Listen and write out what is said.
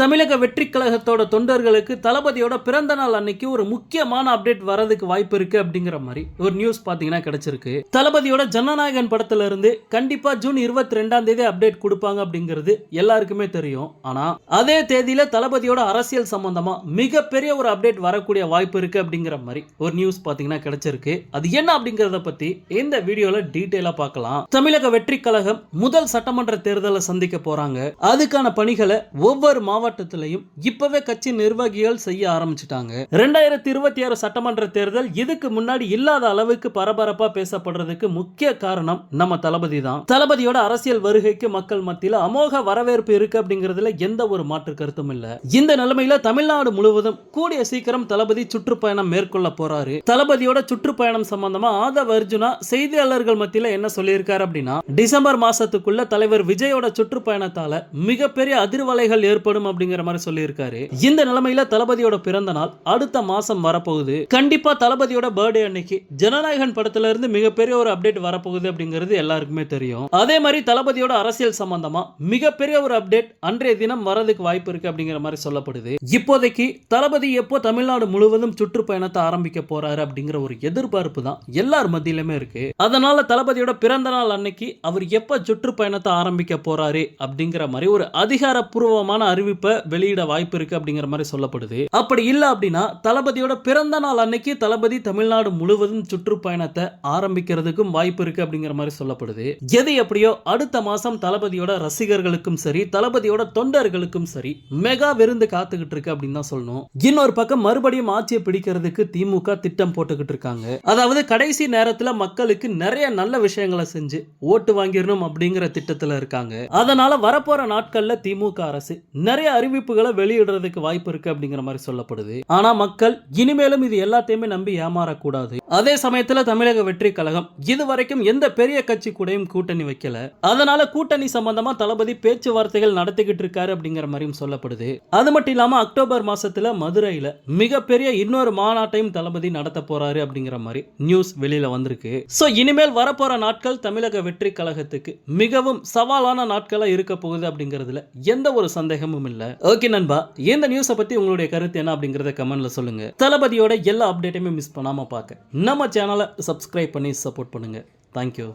தமிழக வெற்றி கழகத்தோட தொண்டர்களுக்கு தளபதியோட பிறந்த நாள் அன்னைக்கு ஒரு முக்கியமான அப்டேட் வரதுக்கு வாய்ப்பு இருக்கு அப்படிங்கிற மாதிரி ஒரு நியூஸ் பார்த்தீங்கன்னா கிடைச்சிருக்கு. தளபதியோட ஜனநாயகன் படத்துல இருந்து கண்டிப்பா ஜூன் இருபத்தி ரெண்டாம் தேதி அப்டேட் கொடுப்பாங்க அப்படிங்கிறது எல்லாருக்குமே தெரியும். ஆனா அதே தேதியில தளபதியோட அரசியல் சம்பந்தமா மிகப்பெரிய ஒரு அப்டேட் வரக்கூடிய வாய்ப்பு இருக்கு அப்படிங்கிற மாதிரி ஒரு நியூஸ் பாத்தீங்கன்னா கிடைச்சிருக்கு. அது என்ன அப்படிங்கறத பத்தி இந்த வீடியோல டீட்டெயிலா பார்க்கலாம். தமிழக வெற்றி கழகம் முதல் சட்டமன்ற தேர்தலை சந்திக்க போறாங்க. அதுக்கான பணிகளை ஒவ்வொரு மாவட்டத்திலையும் இப்பவே கட்சி நிர்வாகிகள் செய்ய ஆரம்பிச்சிட்டாங்க. ரெண்டாயிரத்தி இருபத்தி ஆறு சட்டமன்ற தேர்தல் இதுக்கு முன்னாடி இல்லாத அளவுக்கு பரபரப்பா பேசப்படுறதுக்கு முக்கிய காரணம் நம்ம தளபதி தான். தளபதியோட அரசியல் வருகைக்கு மக்கள் மத்தியில் அமோக வரவேற்பு இருக்கு அப்படிங்கிறதுல எந்த ஒரு மாற்று கருத்தும் இல்ல. இந்த நிலைமையில தமிழ்நாடு முழுவதும் கூடிய சீக்கிரம் தளபதி சுற்றுப்பயணம் மேற்கொள்ள போறாரு. தளபதியோட சுற்றுப்பயணம் சம்பந்தமா ஆதவ் அர்ஜுனா செய்தியாளர்கள் மத்தியில என்ன சொல்லியிருக்காரு அப்படின்னா டிசம்பர் மாசத்துக்குள்ள தலைவர் விஜயோட சுற்றுப்பயணத்தால மிகப்பெரிய அதிர்வலைகள் ஏற்படும் அப்படிங்கிற மாதிரி சொல்லியிருக்காரு. இந்த நிலைமையில தளபதியோட பிறந்த நாள் அடுத்த மாசம் வரப்போகுது. கண்டிப்பா தளபதியோட பர்த்டே அன்னைக்கு ஜனநாயகன் படத்துல இருந்து மிகப்பெரிய ஒரு அப்டேட் வரப்போகுது அப்படிங்கிறது எல்லாருக்குமே தெரியும். அதே மாதிரி தளபதியோட அரசியல் சம்பந்தமா மிகப்பெரிய ஒரு அப்டேட் அன்றைய தினம் வரதுக்கு வாய்ப்பு இருக்கு அப்படிங்கிற மாதிரி சொல்லப்படுது. இப்போதைக்கு தளபதி எப்போ தமிழ்நாடு முழுவதும் சுற்றுப்பயணத்தை ஆரம்பிக்க போறாரு அப்படிங்கிற ஒரு எதிர்பார்ப்பு தான் எல்லார் மத்தியிலுமே இருக்கு. அதனால தளபதியோட பிறந்த நாள் அன்னைக்கு அவர் எப்ப சுற்றுப்பயணத்தை ஆரம்பிக்க போறாரு அப்படிங்கிற மாதிரி ஒரு அதிகாரப்பூர்வமான அறிவிப்பு வெளியிட வாய்ப்பு இருக்கு அப்படிங்கிற மாதிரி சொல்லப்படுது. அப்படி இல்லை அப்படின்னா தளபதியோட பிறந்த நாள் அன்னைக்கு தளபதி தமிழ்நாடு முழுவதும் சுற்றுப்பயணத்தை ஆரம்பிக்கிறதுக்கும் வாய்ப்பு இருக்கு அப்படிங்கிற மாதிரி சொல்லப்படுது. எது எப்படியோ அடுத்த மாசம் தளபதியோட ரசிகர்களுக்கும் சரி தளபதியோட தொண்டர்களுக்கும் சரி மெகா விருந்து காத்துக்கிட்டு இருக்கு அப்படின்னு தான் சொல்லணும். இன்னொரு பக்கம் மறுபடியும் ஆட்சியை பிடிக்கிறதுக்கு திமுக திட்டம் போட்டுக்கிட்டு இருக்காங்க. அதாவது கடைசி நேரத்துல மக்களுக்கு நிறைய நல்ல விஷயங்களை செஞ்சு ஓட்டு வாங்கிடணும் அப்படிங்கிற திட்டத்துல இருக்காங்க. அதனால வரப்போற நாட்கள்ல திமுக அரசு நிறைய அறிவிப்புகளை வெளியிடுறதுக்கு வாய்ப்பு இருக்கு அப்படிங்கிற மாதிரி சொல்லப்படுது. ஆனா மக்கள் இனிமேலும் இது எல்லாத்தையுமே நம்பி ஏமாறக்கூடாது. அதே சமயத்துல தமிழக வெற்றி கழகம் இது வரைக்கும் எந்த பெரிய கட்சி கூடயும் கூட்டணி வைக்கல. அதனால கூட்டணி சம்பந்தமா தளபதி பேச்சுவார்த்தைகள் நடத்திக்கிட்டு இருக்காரு அப்படிங்கிற மாதிரியும் சொல்லப்படுது. அது மட்டும் இல்லாம அக்டோபர் மாசத்துல மதுரையில மிகப்பெரிய இன்னொரு மாநாட்டையும் தளபதி நடத்த போறாரு அப்படிங்கிற மாதிரி நியூஸ் வெளியில வந்திருக்கு. சோ இனிமேல் வரப்போற நாட்கள் தமிழக வெற்றி கழகத்துக்கு மிகவும் சவாலான நாட்களா இருக்க போகுது அப்படிங்கிறதுல எந்த ஒரு சந்தேகமும் இல்லை. ஓகே நண்பா இந்த நியூஸை பத்தி உங்களுடைய கருத்து என்ன அப்படிங்கறத கமெண்ட்ல சொல்லுங்க. தளபதியோட எல்லா அப்டேட்டையுமே மிஸ் பண்ணாம பார்க்க நம்ம சேனலை சப்ஸ்கிரைப் பண்ணி சப்போர்ட் பண்ணுங்க. தேங்க்யூ